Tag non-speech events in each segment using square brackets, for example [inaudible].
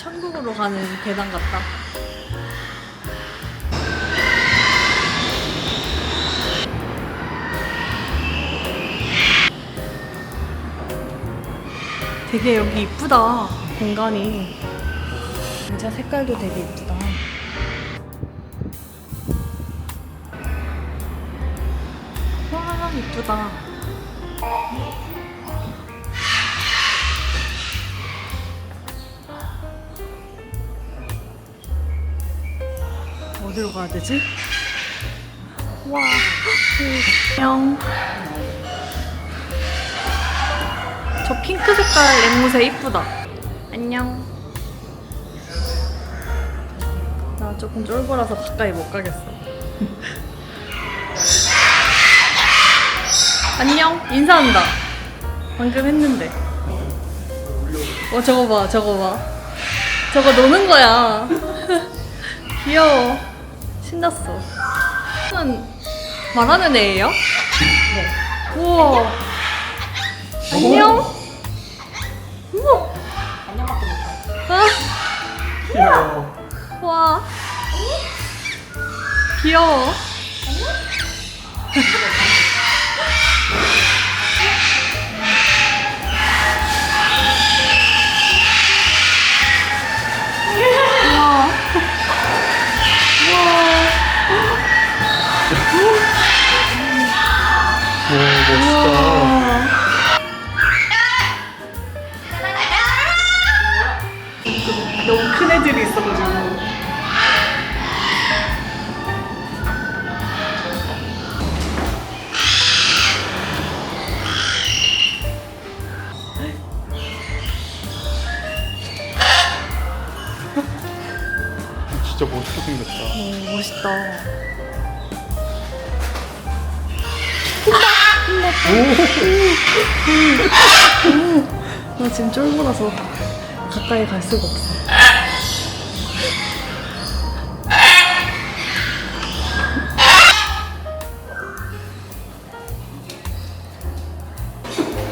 천국으로 가는 계단 같다. 되게 여기 이쁘다 공간이. 진짜 색깔도 되게 이쁘다. 와 이쁘다 어디로 가야 되지? 와 안녕 저 핑크 색깔 앵무새 이쁘다. 안녕. 나 조금 쫄보라서 가까이 못 가겠어. [laughs] 안녕. 인사한다. 방금 했는데. 어 저거 봐, 저거 봐. 저거 노는 거야. [laughs] 귀여워. 신났어. 은 말하는 애예요? 네. 우와. 안녕. 우와. 아, 귀여워. 와. 귀여워. 멋있다. 너무 큰 애들이 있어가지고. 진짜 멋있게 생겼다. 오, 멋있다. 나 지금 쫄보라서 가까이 갈 수가 없어.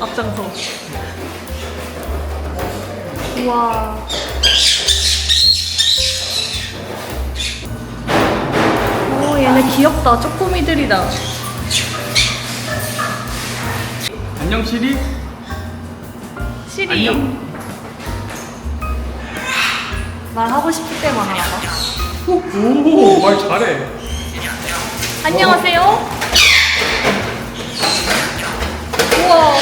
앞장서. 우와. 오, 얘네 귀엽다. 쪼꼬미들이다. 안녕, 시리. 시리. 안녕. 말하고 싶을 때만 하나 봐. 오, 말 잘해. 안녕하세요. 우와.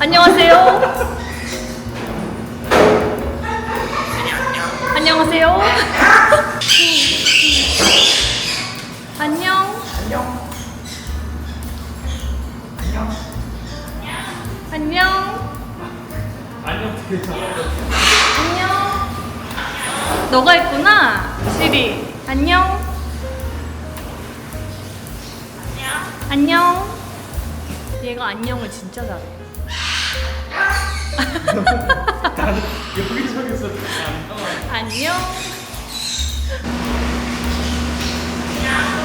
안녕하세요. 안녕하세요. [laughs] 안녕. 너가 있구나, 시리. 안녕. 안녕. 얘가 안녕을 진짜 잘해. 나는 여기 서 있어. 안녕.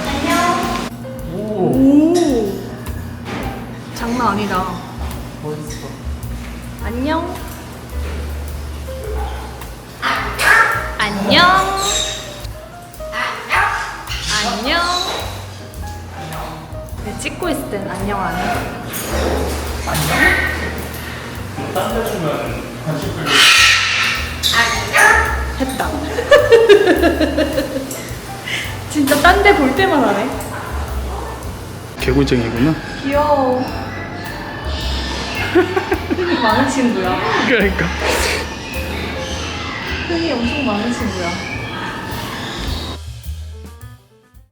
안녕. 오, 오. 장난 아니다. 멋있어. 안녕. 안녕. 안녕. 내 찍고 있을 땐 안녕 안 해. 했다. [laughs] 진짜 딴 데 볼 때만 하네. 개구쟁이구나. 귀여워. [laughs] 많은 친구야. 그러니까. 흥이 엄청 많은 친구야.